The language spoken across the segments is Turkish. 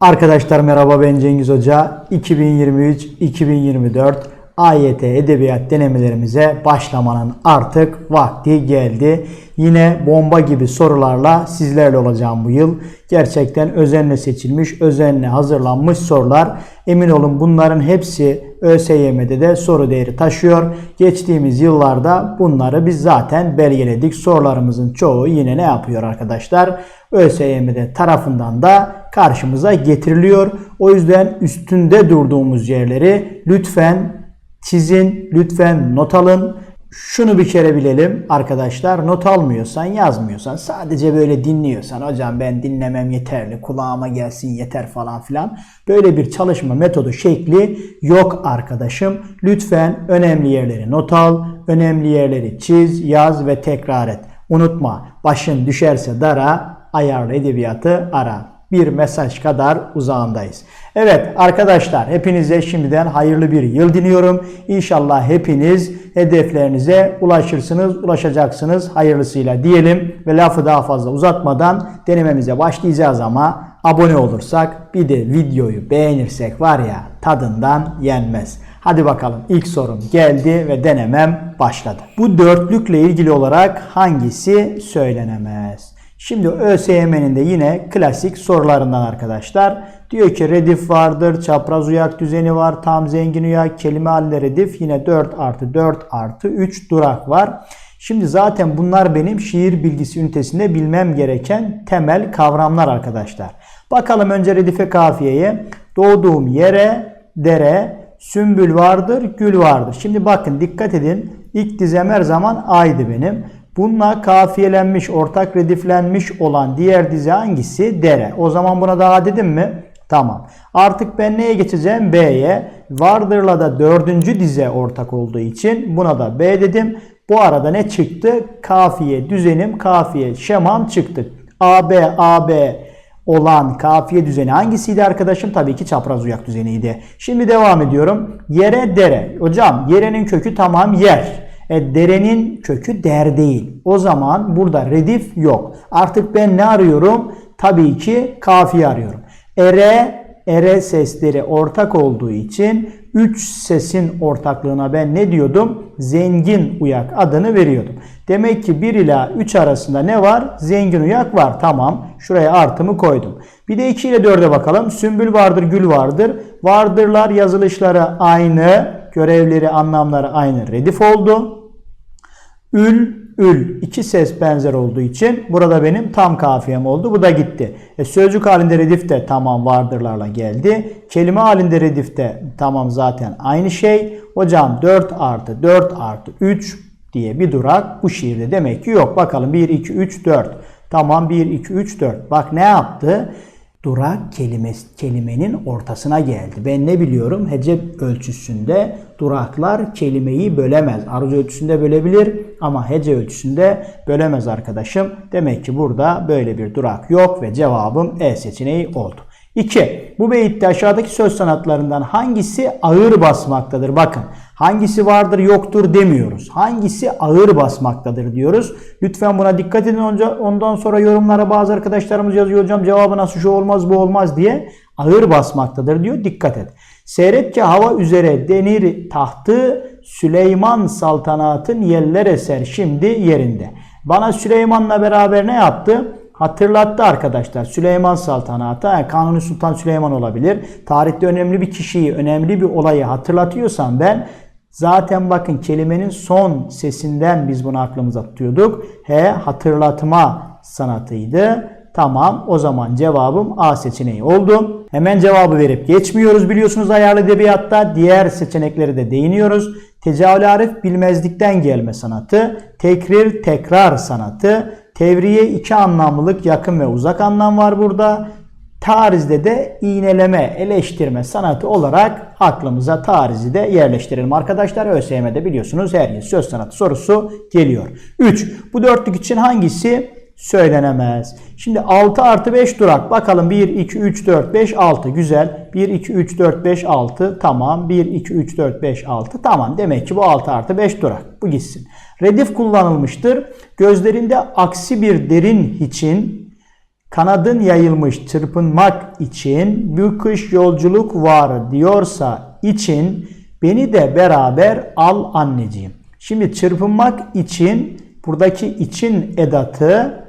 Arkadaşlar merhaba ben Cengiz Hoca. 2023-2024 AYT Edebiyat denemelerimize başlamanın artık vakti geldi. Yine bomba gibi sorularla sizlerle olacağım bu yıl. Gerçekten özenle seçilmiş, özenle hazırlanmış sorular. Emin olun bunların hepsi ÖSYM'de de soru değeri taşıyor. Geçtiğimiz yıllarda bunları biz zaten belgeledik. Sorularımızın çoğu yine ne yapıyor arkadaşlar? ÖSYM'de tarafından da karşımıza getiriliyor. O yüzden üstünde durduğumuz yerleri lütfen çizin, lütfen not alın. Şunu bir kere bilelim arkadaşlar not almıyorsan yazmıyorsan sadece böyle dinliyorsan hocam ben dinlemem yeterli kulağıma gelsin yeter falan filan böyle bir çalışma metodu şekli yok arkadaşım. Lütfen önemli yerleri not al, önemli yerleri çiz, yaz ve tekrar et. Unutma başın düşerse dara ayarlı edebiyatı ara bir mesaj kadar uzağındayız. Evet arkadaşlar hepinize şimdiden hayırlı bir yıl diliyorum. İnşallah hepiniz hedeflerinize ulaşırsınız, ulaşacaksınız hayırlısıyla diyelim ve lafı daha fazla uzatmadan denememize başlayacağız ama abone olursak bir de videoyu beğenirsek var ya tadından yenmez. Hadi bakalım ilk sorum geldi ve denemem başladı. Bu dörtlükle ilgili olarak hangisi söylenemez? Şimdi ÖSYM'nin de yine klasik sorularından arkadaşlar. Diyor ki redif vardır, çapraz uyak düzeni var, tam zengin uyak, kelime halinde redif. Yine 4 artı 4 artı 3 durak var. Şimdi zaten bunlar benim şiir bilgisi ünitesinde bilmem gereken temel kavramlar arkadaşlar. Bakalım önce redife kafiyeye. Doğduğum yere, dere, sümbül vardır, gül vardır. Şimdi bakın dikkat edin. İlk dizem her zaman A'ydı benim. Bununla kafiyelenmiş, ortak rediflenmiş olan diğer dize hangisi? Dere. O zaman buna daha dedim mi? Tamam. Artık ben neye geçeceğim? B'ye. Vardır'la da dördüncü dize ortak olduğu için buna da B dedim. Bu arada ne çıktı? Kafiye düzenim, kafiye şemam çıktı. AB, AB olan kafiye düzeni hangisiydi arkadaşım? Tabii ki çapraz uyak düzeniydi. Şimdi devam ediyorum. Yere dere. Hocam yerenin kökü tamam yer. E, derenin kökü der değil. O zaman burada redif yok. Artık ben ne arıyorum? Tabii ki kafiye arıyorum. Ere, ere sesleri ortak olduğu için 3 sesin ortaklığına ben ne diyordum? Zengin uyak adını veriyordum. Demek ki 1 ila 3 arasında ne var? Zengin uyak var. Tamam. Şuraya artımı koydum. Bir de 2 ile 4'e bakalım. Sümbül vardır, gül vardır. Vardırlar yazılışları aynı. Görevleri, anlamları aynı. Redif oldu. Ül, ül. iki ses benzer olduğu için burada benim tam kafiyem oldu. Bu da gitti. E, sözcük halinde redif de tamam vardırlarla geldi. Kelime halinde redif de tamam zaten aynı şey. Hocam 4 artı 4 artı 3 diye bir durak bu şiirde demek ki yok. Bakalım 1, 2, 3, 4. Tamam 1, 2, 3, 4. Bak ne yaptı? Durak kelimesi, kelimenin ortasına geldi. Ben ne biliyorum? Hece ölçüsünde duraklar kelimeyi bölemez. Aruz ölçüsünde bölebilir ama hece ölçüsünde bölemez arkadaşım. Demek ki burada böyle bir durak yok ve cevabım E seçeneği oldu. 2. Bu beyitte aşağıdaki söz sanatlarından hangisi ağır basmaktadır? Bakın hangisi vardır yoktur demiyoruz. Hangisi ağır basmaktadır diyoruz. Lütfen buna dikkat edin. Ondan sonra yorumlara bazı arkadaşlarımız yazıyor hocam cevabı nasıl şu olmaz bu olmaz diye. Ağır basmaktadır diyor. Dikkat et. Seyret ki hava üzere denir tahtı Süleyman saltanatın yeller eser şimdi yerinde. Bana Süleyman'la beraber ne yaptı? Hatırlattı arkadaşlar. Süleyman saltanatı, yani Kanuni Sultan Süleyman olabilir. Tarihte önemli bir kişiyi, önemli bir olayı hatırlatıyorsam ben zaten bakın kelimenin son sesinden biz bunu aklımıza tutuyorduk. He hatırlatma sanatıydı. Tamam o zaman cevabım A seçeneği oldu. Hemen cevabı verip geçmiyoruz biliyorsunuz ayarlı edebiyatta. Diğer seçenekleri de değiniyoruz. Tecavül arif bilmezlikten gelme sanatı. Tekrir tekrar sanatı. Tevriye iki anlamlılık yakın ve uzak anlam var burada. Tarizde de iğneleme, eleştirme sanatı olarak aklımıza tarizi de yerleştirelim. Arkadaşlar ÖSYM'de biliyorsunuz her yıl söz sanatı sorusu geliyor. 3. Bu dörtlük için hangisi söylenemez? Şimdi 6 artı 5 durak. Bakalım 1, 2, 3, 4, 5, 6. Güzel. 1, 2, 3, 4, 5, 6. Tamam. 1, 2, 3, 4, 5, 6. Tamam. Demek ki bu 6 artı 5 durak. Bu gitsin. Redif kullanılmıştır. Gözlerinde aksi bir derin için Kanadın yayılmış çırpınmak için bir kış yolculuk var diyorsa için beni de beraber al anneciğim. Şimdi çırpınmak için buradaki için edatı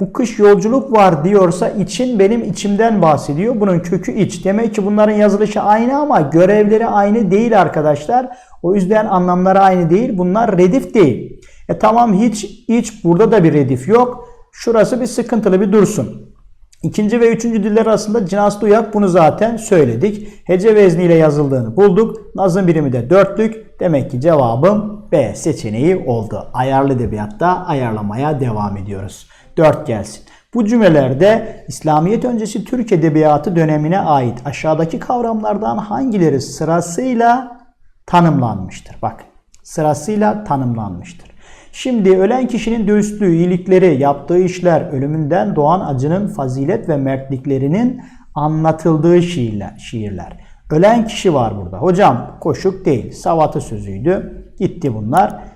bu kış yolculuk var diyorsa için benim içimden bahsediyor. Bunun kökü iç. Demek ki bunların yazılışı aynı ama görevleri aynı değil arkadaşlar. O yüzden anlamları aynı değil. Bunlar redif değil. E tamam hiç iç burada da bir redif yok. Şurası bir sıkıntılı bir dursun. İkinci ve üçüncü diller arasında cinaslı uyak bunu zaten söyledik. Hece vezniyle yazıldığını bulduk. Nazım birimi de dörtlük. Demek ki cevabım B seçeneği oldu. Ayarlı edebiyatta ayarlamaya devam ediyoruz. 4 gelsin. Bu cümlelerde İslamiyet öncesi Türk Edebiyatı dönemine ait aşağıdaki kavramlardan hangileri sırasıyla tanımlanmıştır? Bak sırasıyla tanımlanmıştır. Şimdi ölen kişinin dürüstlüğü, iyilikleri, yaptığı işler, ölümünden doğan acının fazilet ve mertliklerinin anlatıldığı şiirler. şiirler. Ölen kişi var burada. Hocam koşuk değil. Savatı sözüydü. Gitti bunlar.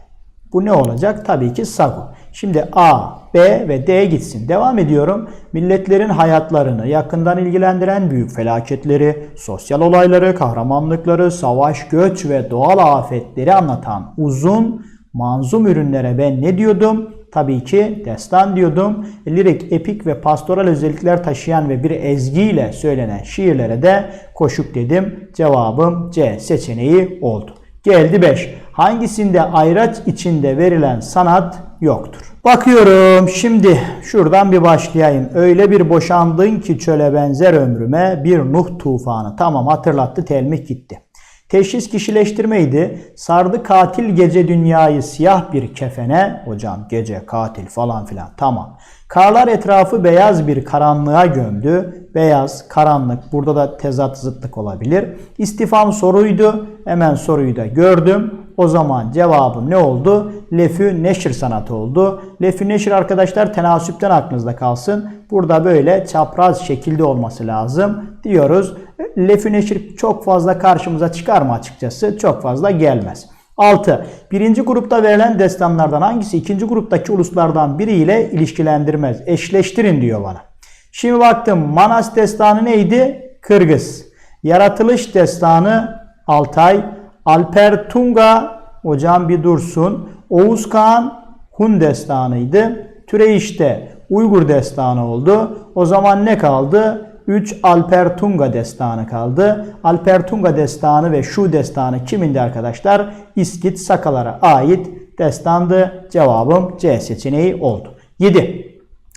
Bu ne olacak? Tabii ki Sagu. Şimdi A, B ve D gitsin. Devam ediyorum. Milletlerin hayatlarını yakından ilgilendiren büyük felaketleri, sosyal olayları, kahramanlıkları, savaş, göç ve doğal afetleri anlatan uzun manzum ürünlere ben ne diyordum? Tabii ki destan diyordum. Lirik, epik ve pastoral özellikler taşıyan ve bir ezgiyle söylenen şiirlere de koşuk dedim. Cevabım C seçeneği oldu. Geldi 5. Hangisinde ayraç içinde verilen sanat yoktur? Bakıyorum şimdi şuradan bir başlayayım. Öyle bir boşandın ki çöle benzer ömrüme bir Nuh tufanı. Tamam hatırlattı telmih gitti. Teşhis kişileştirmeydi. Sardı katil gece dünyayı siyah bir kefene. Hocam gece katil falan filan tamam. Karlar etrafı beyaz bir karanlığa gömdü. Beyaz, karanlık burada da tezat zıtlık olabilir. İstifam soruydu. Hemen soruyu da gördüm. O zaman cevabım ne oldu? Lefü neşir sanatı oldu. Lefü neşir arkadaşlar tenasüpten aklınızda kalsın. Burada böyle çapraz şekilde olması lazım diyoruz. Lefü neşir çok fazla karşımıza çıkar mı açıkçası? Çok fazla gelmez. 6. Birinci grupta verilen destanlardan hangisi ikinci gruptaki uluslardan biriyle ilişkilendirmez? Eşleştirin diyor bana. Şimdi baktım Manas destanı neydi? Kırgız. Yaratılış destanı Altay. Alper Tunga hocam bir dursun. Oğuz Kağan Hun destanıydı. Türeyiş'te Uygur destanı oldu. O zaman ne kaldı? 3 Alper Tunga destanı kaldı. Alper Tunga destanı ve şu destanı kimindi arkadaşlar? İskit Sakalara ait destandı. Cevabım C seçeneği oldu. 7.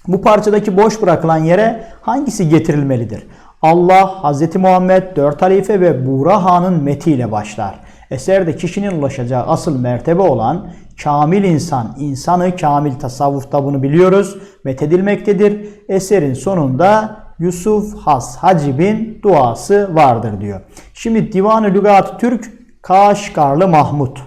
Bu parçadaki boş bırakılan yere hangisi getirilmelidir? Allah, Hz. Muhammed, dört halife ve Buğra Han'ın metiyle başlar. Eserde kişinin ulaşacağı asıl mertebe olan kamil insan, insanı kamil tasavvufta bunu biliyoruz, methedilmektedir. Eserin sonunda Yusuf Has Hacib'in duası vardır diyor. Şimdi Divan-ı Lügat Türk Kaşgarlı Mahmut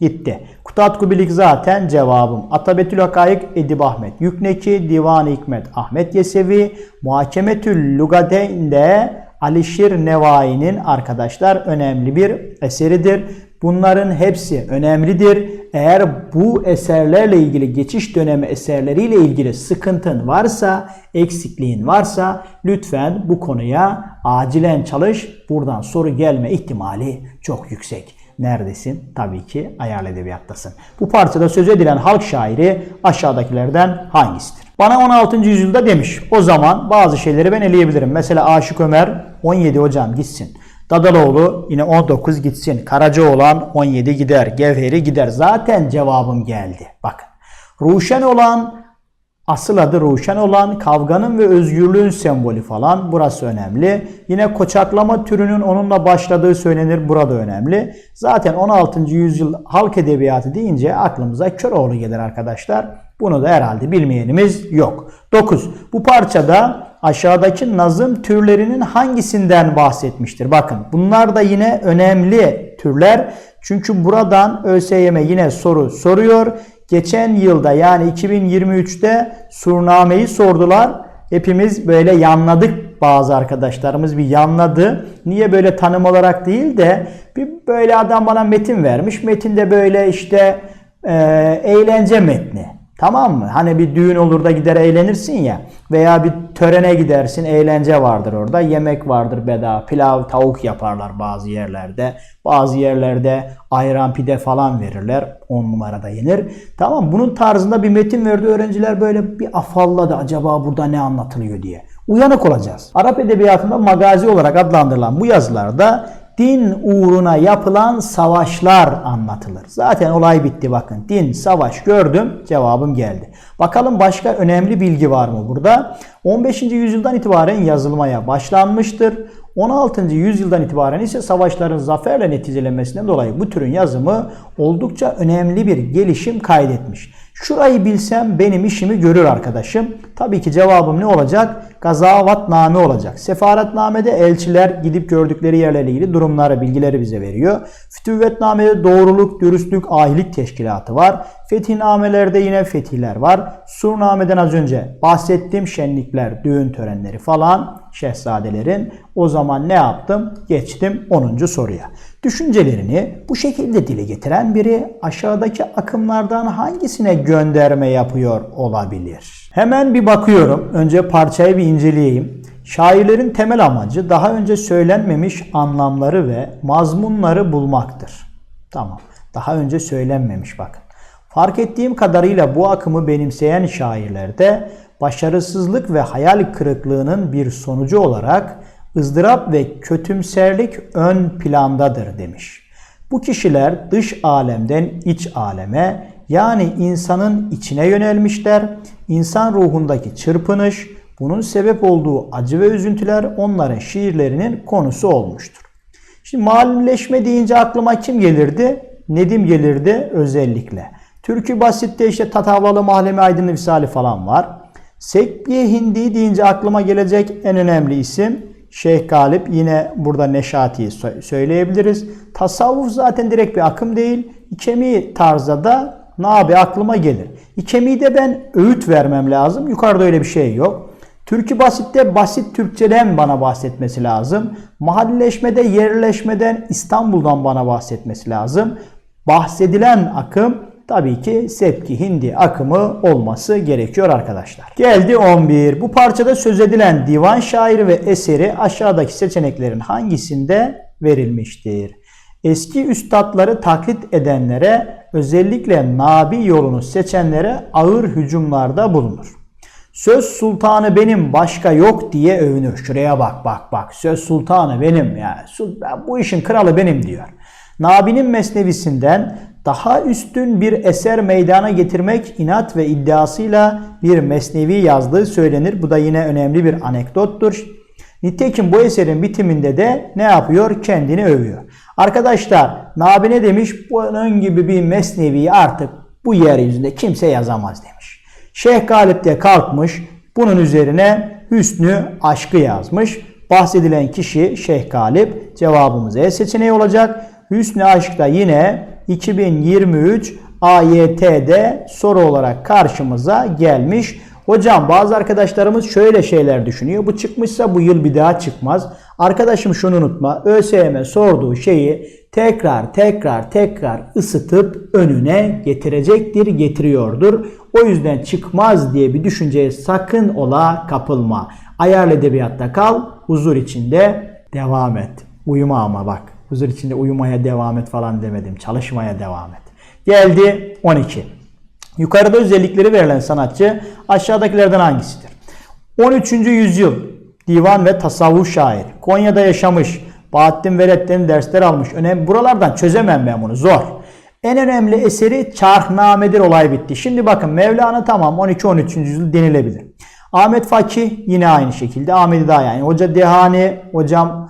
gitti. Kutat Kubilik zaten cevabım. Atabetül Hakayık Edip Ahmet. Yükneki Divan Hikmet Ahmet Yesevi. Muhakemetül Lugadeyn'de Alişir Nevai'nin arkadaşlar önemli bir eseridir. Bunların hepsi önemlidir. Eğer bu eserlerle ilgili geçiş dönemi eserleriyle ilgili sıkıntın varsa, eksikliğin varsa lütfen bu konuya acilen çalış. Buradan soru gelme ihtimali çok yüksek. Neredesin? Tabii ki ayarlı edebiyattasın. Bu parçada söz edilen halk şairi aşağıdakilerden hangisidir? Bana 16. yüzyılda demiş. O zaman bazı şeyleri ben eleyebilirim. Mesela Aşık Ömer 17 hocam gitsin. Dadaloğlu yine 19 gitsin. Karacaoğlan 17 gider. Gevheri gider. Zaten cevabım geldi. Bakın. Ruşen olan Asıl adı Ruşen olan kavganın ve özgürlüğün sembolü falan burası önemli. Yine koçaklama türünün onunla başladığı söylenir burada önemli. Zaten 16. yüzyıl halk edebiyatı deyince aklımıza Köroğlu gelir arkadaşlar. Bunu da herhalde bilmeyenimiz yok. 9. Bu parçada aşağıdaki nazım türlerinin hangisinden bahsetmiştir? Bakın bunlar da yine önemli türler. Çünkü buradan ÖSYM yine soru soruyor. Geçen yılda yani 2023'te surnameyi sordular. Hepimiz böyle yanladık bazı arkadaşlarımız bir yanladı. Niye böyle tanım olarak değil de bir böyle adam bana metin vermiş. Metinde böyle işte e, eğlence metni. Tamam mı? Hani bir düğün olur da gider eğlenirsin ya veya bir törene gidersin eğlence vardır orada yemek vardır bedava pilav tavuk yaparlar bazı yerlerde bazı yerlerde ayran pide falan verirler 10 numarada yenir. Tamam bunun tarzında bir metin verdi öğrenciler böyle bir afalladı acaba burada ne anlatılıyor diye. Uyanık olacağız. Arap edebiyatında magazi olarak adlandırılan bu yazılarda din uğruna yapılan savaşlar anlatılır. Zaten olay bitti bakın. Din, savaş gördüm, cevabım geldi. Bakalım başka önemli bilgi var mı burada? 15. yüzyıldan itibaren yazılmaya başlanmıştır. 16. yüzyıldan itibaren ise savaşların zaferle neticelenmesinden dolayı bu türün yazımı oldukça önemli bir gelişim kaydetmiş. Şurayı bilsem benim işimi görür arkadaşım. Tabii ki cevabım ne olacak? Gazavatname olacak. Sefaretnamede elçiler gidip gördükleri yerlerle ilgili durumları, bilgileri bize veriyor. Fütüvvetnamede doğruluk, dürüstlük, ahilik teşkilatı var. Fetihnamelerde yine fetihler var. Surnameden az önce bahsettiğim şenlikler, düğün törenleri falan şehzadelerin. O zaman ne yaptım? Geçtim 10. soruya. Düşüncelerini bu şekilde dile getiren biri aşağıdaki akımlardan hangisine gönderme yapıyor olabilir? Hemen bir bakıyorum. Önce parçayı bir inceleyeyim. Şairlerin temel amacı daha önce söylenmemiş anlamları ve mazmunları bulmaktır. Tamam. Daha önce söylenmemiş bakın. Fark ettiğim kadarıyla bu akımı benimseyen şairlerde başarısızlık ve hayal kırıklığının bir sonucu olarak ızdırap ve kötümserlik ön plandadır demiş. Bu kişiler dış alemden iç aleme yani insanın içine yönelmişler. İnsan ruhundaki çırpınış, bunun sebep olduğu acı ve üzüntüler onların şiirlerinin konusu olmuştur. Şimdi malumleşme deyince aklıma kim gelirdi? Nedim gelirdi özellikle. Türkü Basit'te işte Tatavlalı Mahlemi Aydınlı Visali falan var. Sekbiye Hindi deyince aklıma gelecek en önemli isim Şeyh Galip. Yine burada Neşati'yi söyleyebiliriz. Tasavvuf zaten direkt bir akım değil. İkemi tarzda da Nabi aklıma gelir. İkemi'de ben öğüt vermem lazım. Yukarıda öyle bir şey yok. Türkü Basit'te basit Türkçeden bana bahsetmesi lazım. Mahalleşmede, yerleşmeden İstanbul'dan bana bahsetmesi lazım. Bahsedilen akım tabii ki Sepki Hindi akımı olması gerekiyor arkadaşlar. Geldi 11. Bu parçada söz edilen divan şairi ve eseri aşağıdaki seçeneklerin hangisinde verilmiştir? Eski üstadları taklit edenlere özellikle Nabi yolunu seçenlere ağır hücumlarda bulunur. Söz sultanı benim başka yok diye övünür. Şuraya bak bak bak söz sultanı benim ya. Bu işin kralı benim diyor. Nabi'nin mesnevisinden daha üstün bir eser meydana getirmek inat ve iddiasıyla bir mesnevi yazdığı söylenir. Bu da yine önemli bir anekdottur. Nitekim bu eserin bitiminde de ne yapıyor? Kendini övüyor. Arkadaşlar Nabi ne demiş? Bunun gibi bir mesnevi artık bu yeryüzünde kimse yazamaz demiş. Şeyh Galip de kalkmış bunun üzerine hüsnü aşkı yazmış. Bahsedilen kişi Şeyh Galip cevabımız E seçeneği olacak. Hüsnü aşk da yine 2023 AYT'de soru olarak karşımıza gelmiş. Hocam bazı arkadaşlarımız şöyle şeyler düşünüyor. Bu çıkmışsa bu yıl bir daha çıkmaz. Arkadaşım şunu unutma. ÖSYM sorduğu şeyi tekrar tekrar tekrar ısıtıp önüne getirecektir, getiriyordur. O yüzden çıkmaz diye bir düşünceye sakın ola kapılma. Ayarlı edebiyatta kal, huzur içinde devam et. Uyuma ama bak. Huzur içinde uyumaya devam et falan demedim. Çalışmaya devam et. Geldi 12. Yukarıda özellikleri verilen sanatçı aşağıdakilerden hangisidir? 13. yüzyıl divan ve tasavvuf şair. Konya'da yaşamış. Bahattin Velet'ten dersler almış. Önemli. Buralardan çözemem ben bunu. Zor. En önemli eseri Çarhname'dir olay bitti. Şimdi bakın Mevlana tamam 12-13. yüzyıl denilebilir. Ahmet Fakih yine aynı şekilde. Ahmet daha yani. Hoca Dehani, hocam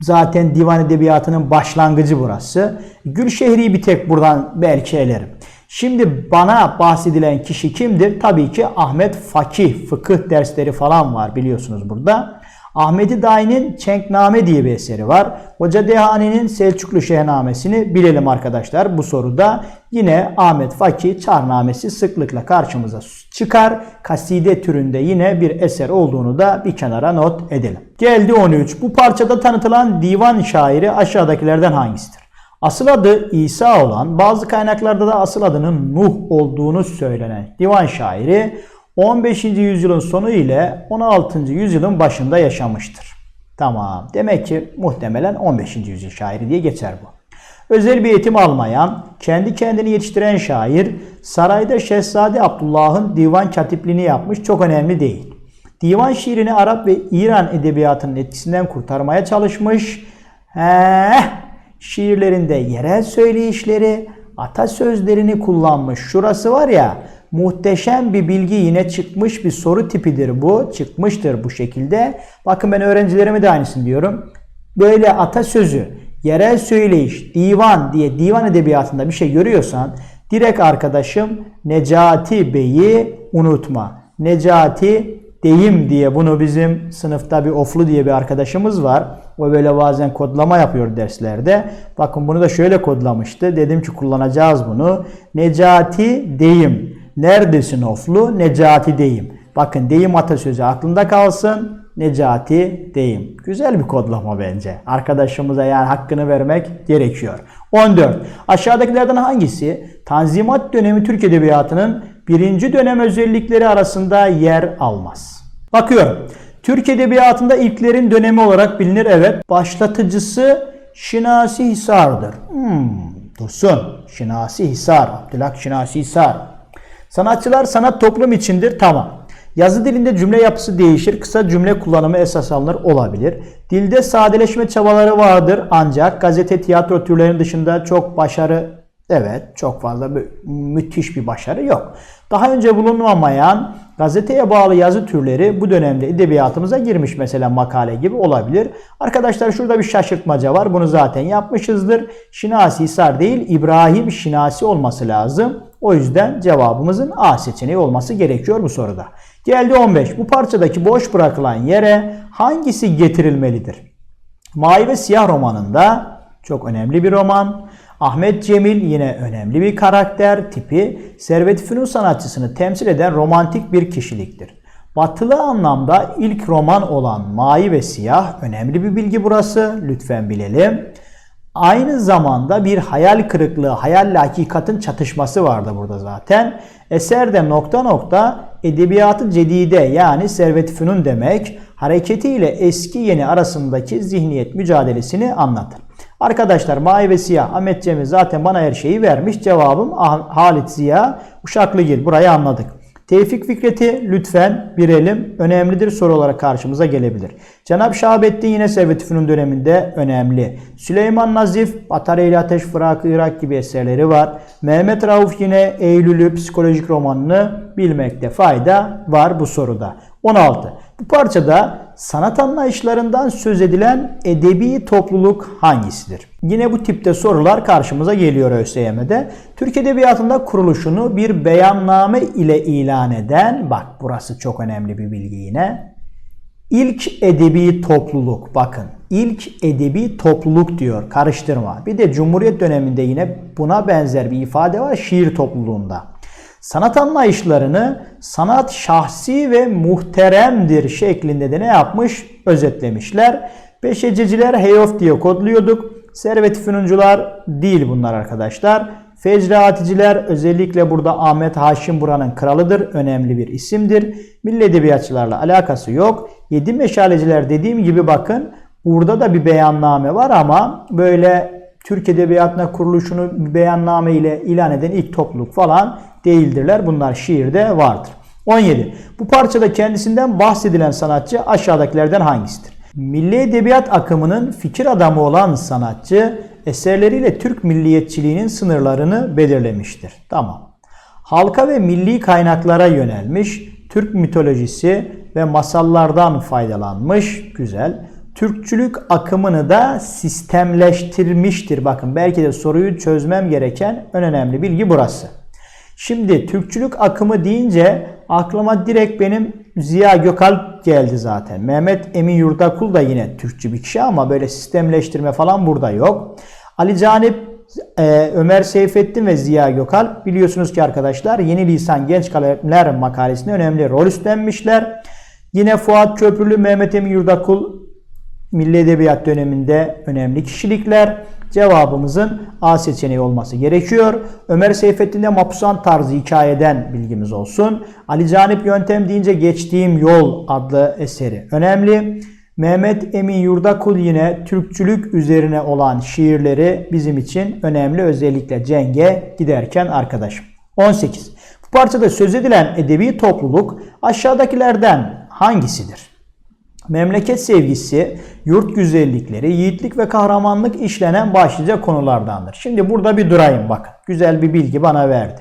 zaten divan edebiyatının başlangıcı burası. Gülşehri'yi bir tek buradan belki elerim. Şimdi bana bahsedilen kişi kimdir? Tabii ki Ahmet Fakih, fıkıh dersleri falan var biliyorsunuz burada. Ahmedi Dai'nin Çenkname diye bir eseri var. Hoca Dehani'nin Selçuklu Şehnamesini bilelim arkadaşlar. Bu soruda yine Ahmet Fakih Çarnamesi sıklıkla karşımıza çıkar. Kaside türünde yine bir eser olduğunu da bir kenara not edelim. Geldi 13. Bu parçada tanıtılan divan şairi aşağıdakilerden hangisidir? Asıl adı İsa olan, bazı kaynaklarda da asıl adının Nuh olduğunu söylenen divan şairi 15. yüzyılın sonu ile 16. yüzyılın başında yaşamıştır. Tamam. Demek ki muhtemelen 15. yüzyıl şairi diye geçer bu. Özel bir eğitim almayan, kendi kendini yetiştiren şair, sarayda Şehzade Abdullah'ın divan katipliğini yapmış çok önemli değil. Divan şiirini Arap ve İran edebiyatının etkisinden kurtarmaya çalışmış. Heh, şiirlerinde yerel söyleyişleri, atasözlerini kullanmış. Şurası var ya, muhteşem bir bilgi yine çıkmış bir soru tipidir bu. Çıkmıştır bu şekilde. Bakın ben öğrencilerime de aynısını diyorum. Böyle atasözü, yerel söyleyiş, divan diye divan edebiyatında bir şey görüyorsan direkt arkadaşım Necati Bey'i unutma. Necati deyim diye bunu bizim sınıfta bir oflu diye bir arkadaşımız var. O böyle bazen kodlama yapıyor derslerde. Bakın bunu da şöyle kodlamıştı. Dedim ki kullanacağız bunu. Necati deyim. Neredesin oflu? Necati deyim. Bakın deyim atasözü aklında kalsın. Necati deyim. Güzel bir kodlama bence. Arkadaşımıza yani hakkını vermek gerekiyor. 14. Aşağıdakilerden hangisi Tanzimat dönemi Türk Edebiyatı'nın birinci dönem özellikleri arasında yer almaz? Bakıyorum. Türk Edebiyatı'nda ilklerin dönemi olarak bilinir. Evet. Başlatıcısı Şinasi Hisar'dır. Hmm, dursun. Şinasi Hisar. Abdülhak Şinasi Hisar. Sanatçılar sanat toplum içindir. Tamam. Yazı dilinde cümle yapısı değişir. Kısa cümle kullanımı esas alınır olabilir. Dilde sadeleşme çabaları vardır ancak gazete, tiyatro türlerinin dışında çok başarı Evet, çok fazla bir, müthiş bir başarı yok. Daha önce bulunmayan gazeteye bağlı yazı türleri bu dönemde edebiyatımıza girmiş mesela makale gibi olabilir. Arkadaşlar şurada bir şaşırtmaca var. Bunu zaten yapmışızdır. Şinasi Hisar değil, İbrahim Şinasi olması lazım. O yüzden cevabımızın A seçeneği olması gerekiyor bu soruda. Geldi 15. Bu parçadaki boş bırakılan yere hangisi getirilmelidir? Mavi ve Siyah romanında çok önemli bir roman. Ahmet Cemil yine önemli bir karakter tipi, Servet Fünun sanatçısını temsil eden romantik bir kişiliktir. Batılı anlamda ilk roman olan Mavi ve Siyah önemli bir bilgi burası. Lütfen bilelim. Aynı zamanda bir hayal kırıklığı, hayalle hakikatin çatışması vardı burada zaten. Eserde nokta nokta edebiyatı cedide yani Servet Fünun demek hareketiyle eski yeni arasındaki zihniyet mücadelesini anlatır. Arkadaşlar Mavi ve Siyah Ahmet Cemil zaten bana her şeyi vermiş. Cevabım Ah- Halit Ziya Uşaklıgil. Burayı anladık. Tevfik Fikret'i lütfen bilelim. Önemlidir soru olarak karşımıza gelebilir. Cenab-ı Şahabettin yine Servet-i Fünun döneminde önemli. Süleyman Nazif, Batarya ile Ateş Fırakı Irak gibi eserleri var. Mehmet Rauf yine Eylül'ü psikolojik romanını bilmekte fayda var bu soruda. 16. Bu parçada sanat anlayışlarından söz edilen edebi topluluk hangisidir? Yine bu tipte sorular karşımıza geliyor ÖSYM'de. Türk Edebiyatı'nda kuruluşunu bir beyanname ile ilan eden, bak burası çok önemli bir bilgi yine. İlk edebi topluluk, bakın ilk edebi topluluk diyor, karıştırma. Bir de Cumhuriyet döneminde yine buna benzer bir ifade var şiir topluluğunda. Sanat anlayışlarını sanat şahsi ve muhteremdir şeklinde de ne yapmış? Özetlemişler. Beşeciciler heyof diye kodluyorduk. Servet Fünuncular değil bunlar arkadaşlar. Fecraaticiler özellikle burada Ahmet Haşim buranın kralıdır. Önemli bir isimdir. Milli edebiyatçılarla alakası yok. Yedi meşaleciler dediğim gibi bakın burada da bir beyanname var ama böyle Türk Edebiyatı'na kuruluşunu beyanname ile ilan eden ilk topluluk falan değildirler. Bunlar şiirde vardır. 17. Bu parçada kendisinden bahsedilen sanatçı aşağıdakilerden hangisidir? Milli edebiyat akımının fikir adamı olan sanatçı eserleriyle Türk milliyetçiliğinin sınırlarını belirlemiştir. Tamam. Halka ve milli kaynaklara yönelmiş, Türk mitolojisi ve masallardan faydalanmış. Güzel. Türkçülük akımını da sistemleştirmiştir. Bakın belki de soruyu çözmem gereken en önemli bilgi burası. Şimdi Türkçülük akımı deyince aklıma direkt benim Ziya Gökalp geldi zaten. Mehmet Emin Yurdakul da yine Türkçü bir kişi ama böyle sistemleştirme falan burada yok. Ali Canip, e, Ömer Seyfettin ve Ziya Gökalp biliyorsunuz ki arkadaşlar Yeni Lisan Genç Kalemler makalesinde önemli rol üstlenmişler. Yine Fuat Köprülü, Mehmet Emin Yurdakul Milli Edebiyat döneminde önemli kişilikler. Cevabımızın A seçeneği olması gerekiyor. Ömer Seyfettin'de Mapusan tarzı hikayeden bilgimiz olsun. Ali Canip Yöntem deyince Geçtiğim Yol adlı eseri önemli. Mehmet Emin Yurdakul yine Türkçülük üzerine olan şiirleri bizim için önemli. Özellikle cenge giderken arkadaşım. 18. Bu parçada söz edilen edebi topluluk aşağıdakilerden hangisidir? Memleket sevgisi, yurt güzellikleri, yiğitlik ve kahramanlık işlenen başlıca konulardandır. Şimdi burada bir durayım bakın. Güzel bir bilgi bana verdi.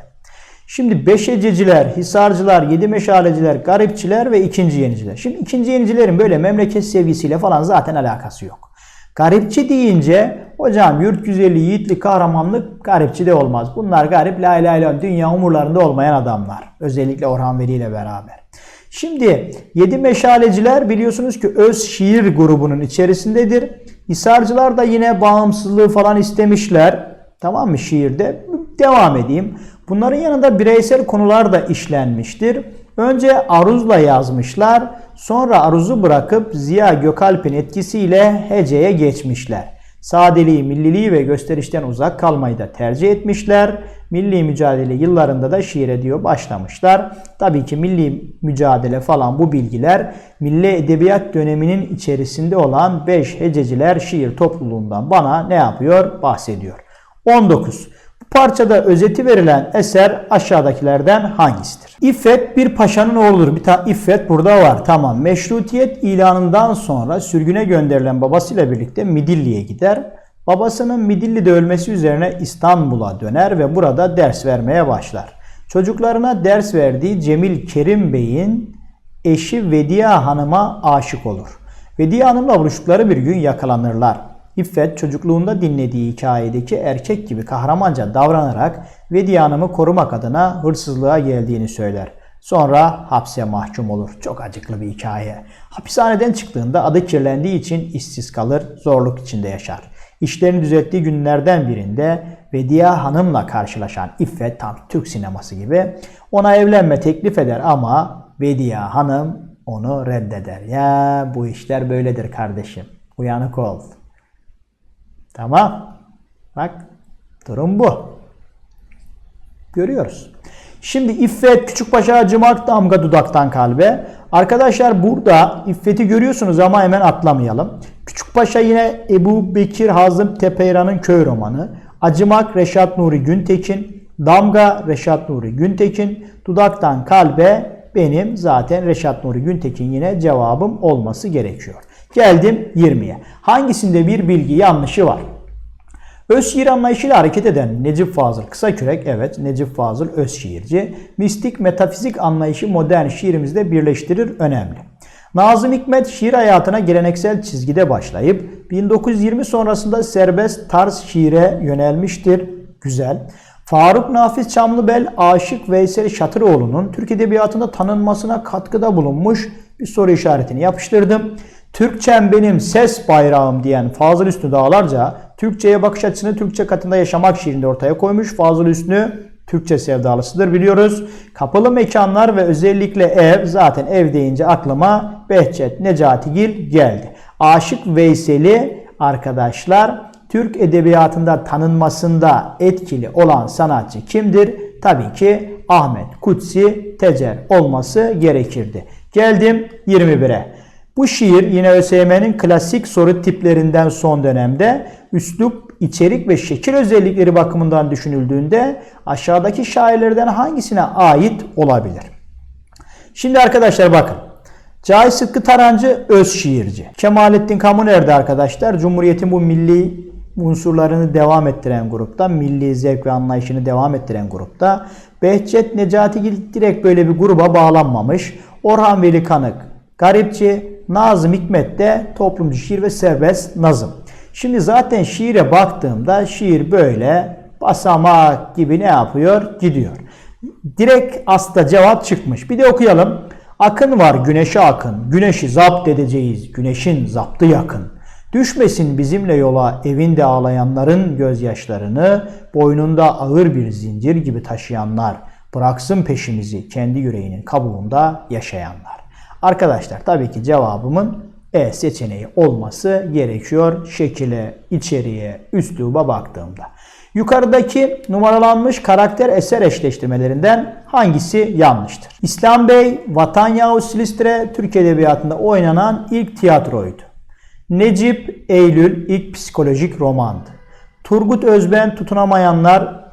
Şimdi Beşeciciler, Hisarcılar, Yedi Meşaleciler, Garipçiler ve ikinci Yeniciler. Şimdi ikinci Yenicilerin böyle memleket sevgisiyle falan zaten alakası yok. Garipçi deyince hocam yurt güzelliği, yiğitlik, kahramanlık garipçi de olmaz. Bunlar garip, la ilahe illallah, dünya umurlarında olmayan adamlar. Özellikle Orhan Veli ile beraber. Şimdi Yedi Meşaleciler biliyorsunuz ki öz şiir grubunun içerisindedir. Hisarcılar da yine bağımsızlığı falan istemişler. Tamam mı şiirde? Devam edeyim. Bunların yanında bireysel konular da işlenmiştir. Önce aruzla yazmışlar. Sonra aruzu bırakıp Ziya Gökalp'in etkisiyle heceye geçmişler. Sadeliği, milliliği ve gösterişten uzak kalmayı da tercih etmişler. Milli mücadele yıllarında da şiire diyor başlamışlar. Tabii ki milli mücadele falan bu bilgiler milli edebiyat döneminin içerisinde olan 5 hececiler şiir topluluğundan bana ne yapıyor? Bahsediyor. 19. Parçada özeti verilen eser aşağıdakilerden hangisidir? İffet bir paşanın oğludur. Bir tane İffet burada var. Tamam. Meşrutiyet ilanından sonra sürgüne gönderilen babasıyla birlikte Midilli'ye gider. Babasının Midilli'de ölmesi üzerine İstanbul'a döner ve burada ders vermeye başlar. Çocuklarına ders verdiği Cemil Kerim Bey'in eşi Vediye Hanım'a aşık olur. Vediye Hanım'la buluştukları bir gün yakalanırlar. İffet çocukluğunda dinlediği hikayedeki erkek gibi kahramanca davranarak Vediye Hanım'ı korumak adına hırsızlığa geldiğini söyler. Sonra hapse mahkum olur. Çok acıklı bir hikaye. Hapishaneden çıktığında adı kirlendiği için işsiz kalır, zorluk içinde yaşar. İşlerini düzelttiği günlerden birinde Vediye Hanım'la karşılaşan İffet tam Türk sineması gibi ona evlenme teklif eder ama Vediye Hanım onu reddeder. Ya bu işler böyledir kardeşim. Uyanık ol. Tamam. Bak durum bu. Görüyoruz. Şimdi İffet Küçükbaşa acımak damga dudaktan kalbe. Arkadaşlar burada İffet'i görüyorsunuz ama hemen atlamayalım. Küçükpaşa yine Ebu Bekir Hazım Tepeyran'ın köy romanı. Acımak Reşat Nuri Güntekin. Damga Reşat Nuri Güntekin. Dudaktan kalbe benim zaten Reşat Nuri Güntekin yine cevabım olması gerekiyor. Geldim 20'ye. Hangisinde bir bilgi yanlışı var? Öz şiir anlayışıyla hareket eden Necip Fazıl Kısakürek, evet Necip Fazıl öz şiirci. Mistik metafizik anlayışı modern şiirimizde birleştirir, önemli. Nazım Hikmet şiir hayatına geleneksel çizgide başlayıp 1920 sonrasında serbest tarz şiire yönelmiştir. Güzel. Faruk Nafiz Çamlıbel, Aşık Veysel Şatıroğlu'nun Türk Edebiyatı'nda tanınmasına katkıda bulunmuş bir soru işaretini yapıştırdım. Türkçem benim ses bayrağım diyen Fazıl Üstü Dağlarca Türkçe'ye bakış açısını Türkçe katında yaşamak şiirinde ortaya koymuş. Fazıl Üstü Türkçe sevdalısıdır biliyoruz. Kapalı mekanlar ve özellikle ev zaten ev deyince aklıma Behçet Necatigil geldi. Aşık Veysel'i arkadaşlar Türk edebiyatında tanınmasında etkili olan sanatçı kimdir? Tabii ki Ahmet Kutsi Tecer olması gerekirdi. Geldim 21'e. Bu şiir yine ÖSYM'nin klasik soru tiplerinden son dönemde üslup, içerik ve şekil özellikleri bakımından düşünüldüğünde aşağıdaki şairlerden hangisine ait olabilir? Şimdi arkadaşlar bakın. Cahit Sıtkı Tarancı öz şiirci. Kemalettin Kamuner'de arkadaşlar Cumhuriyet'in bu milli unsurlarını devam ettiren grupta, milli zevk ve anlayışını devam ettiren grupta. Behçet Necatigil direkt böyle bir gruba bağlanmamış. Orhan Veli Kanık, Garipçi, Nazım Hikmet de toplumcu şiir ve serbest nazım. Şimdi zaten şiire baktığımda şiir böyle basamak gibi ne yapıyor? Gidiyor. Direkt aslında cevap çıkmış. Bir de okuyalım. Akın var güneşe akın. Güneşi zapt edeceğiz. Güneşin zaptı yakın. Düşmesin bizimle yola evinde ağlayanların gözyaşlarını, boynunda ağır bir zincir gibi taşıyanlar, bıraksın peşimizi kendi yüreğinin kabuğunda yaşayanlar. Arkadaşlar tabii ki cevabımın E seçeneği olması gerekiyor şekile, içeriğe, üsluba baktığımda. Yukarıdaki numaralanmış karakter eser eşleştirmelerinden hangisi yanlıştır? İslam Bey, Vatan Yahu Silistre Türk Edebiyatı'nda oynanan ilk tiyatroydu. Necip Eylül ilk psikolojik romandı. Turgut Özben Tutunamayanlar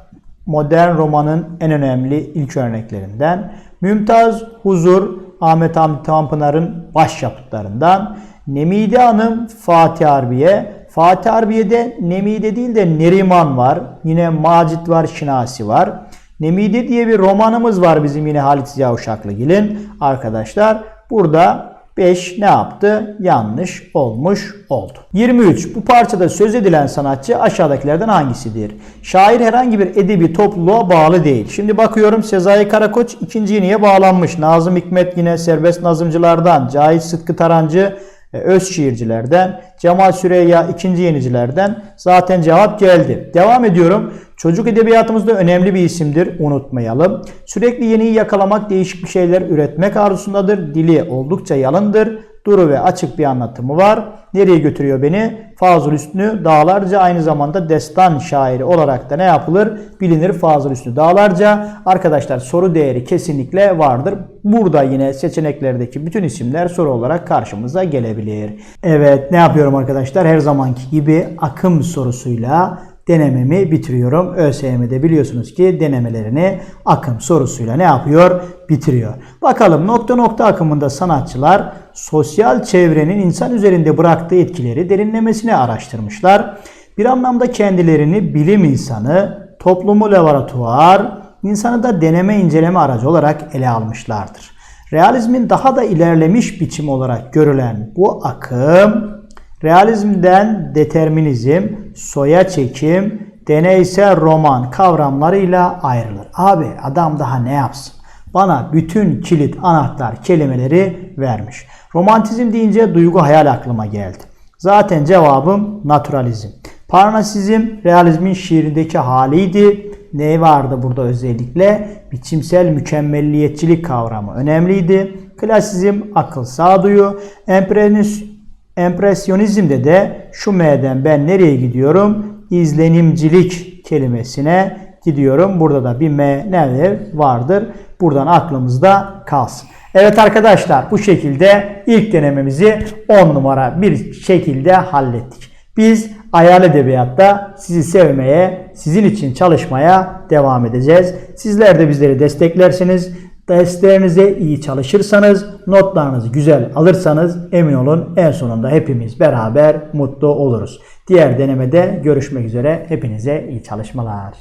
modern romanın en önemli ilk örneklerinden. Mümtaz Huzur Ahmet Hamdi Tanpınar'ın başyapıtlarından. Nemide Hanım Fatih Harbiye. Fatih Harbiye'de Nemide değil de Neriman var. Yine Macit var, Şinasi var. Nemide diye bir romanımız var bizim yine Halit Ziya Uşaklıgil'in. Arkadaşlar burada 5 ne yaptı? Yanlış olmuş oldu. 23. Bu parçada söz edilen sanatçı aşağıdakilerden hangisidir? Şair herhangi bir edebi topluluğa bağlı değil. Şimdi bakıyorum Sezai Karakoç ikinci yeniye bağlanmış. Nazım Hikmet yine serbest nazımcılardan. Cahit Sıtkı Tarancı e, öz şiircilerden, Cemal Süreyya ikinci yenicilerden zaten cevap geldi. Devam ediyorum. Çocuk edebiyatımızda önemli bir isimdir. Unutmayalım. Sürekli yeniyi yakalamak, değişik bir şeyler üretmek arzusundadır. Dili oldukça yalındır. Duru ve açık bir anlatımı var. Nereye götürüyor beni? Fazıl Üstünü dağlarca aynı zamanda destan şairi olarak da ne yapılır? Bilinir Fazıl Üstünü dağlarca. Arkadaşlar soru değeri kesinlikle vardır. Burada yine seçeneklerdeki bütün isimler soru olarak karşımıza gelebilir. Evet ne yapıyorum arkadaşlar? Her zamanki gibi akım sorusuyla denememi bitiriyorum. ÖSYM'de biliyorsunuz ki denemelerini akım sorusuyla ne yapıyor? Bitiriyor. Bakalım nokta nokta akımında sanatçılar sosyal çevrenin insan üzerinde bıraktığı etkileri derinlemesine araştırmışlar. Bir anlamda kendilerini bilim insanı, toplumu laboratuvar, insanı da deneme inceleme aracı olarak ele almışlardır. Realizmin daha da ilerlemiş biçim olarak görülen bu akım realizmden determinizm, soya çekim, deneysel roman kavramlarıyla ayrılır. Abi adam daha ne yapsın? Bana bütün kilit anahtar kelimeleri vermiş. Romantizm deyince duygu hayal aklıma geldi. Zaten cevabım naturalizm. Parnasizm realizmin şiirindeki haliydi. Ne vardı burada özellikle? Biçimsel mükemmelliyetçilik kavramı önemliydi. Klasizm akıl sağduyu. Emprenis, empresyonizmde de şu M'den ben nereye gidiyorum? İzlenimcilik kelimesine gidiyorum. Burada da bir M nedir? Vardır. Buradan aklımızda kalsın. Evet arkadaşlar bu şekilde ilk denememizi 10 numara bir şekilde hallettik. Biz Ayar Edebiyat'ta sizi sevmeye, sizin için çalışmaya devam edeceğiz. Sizler de bizleri desteklersiniz. Derslerinize iyi çalışırsanız, notlarınızı güzel alırsanız emin olun en sonunda hepimiz beraber mutlu oluruz. Diğer denemede görüşmek üzere. Hepinize iyi çalışmalar.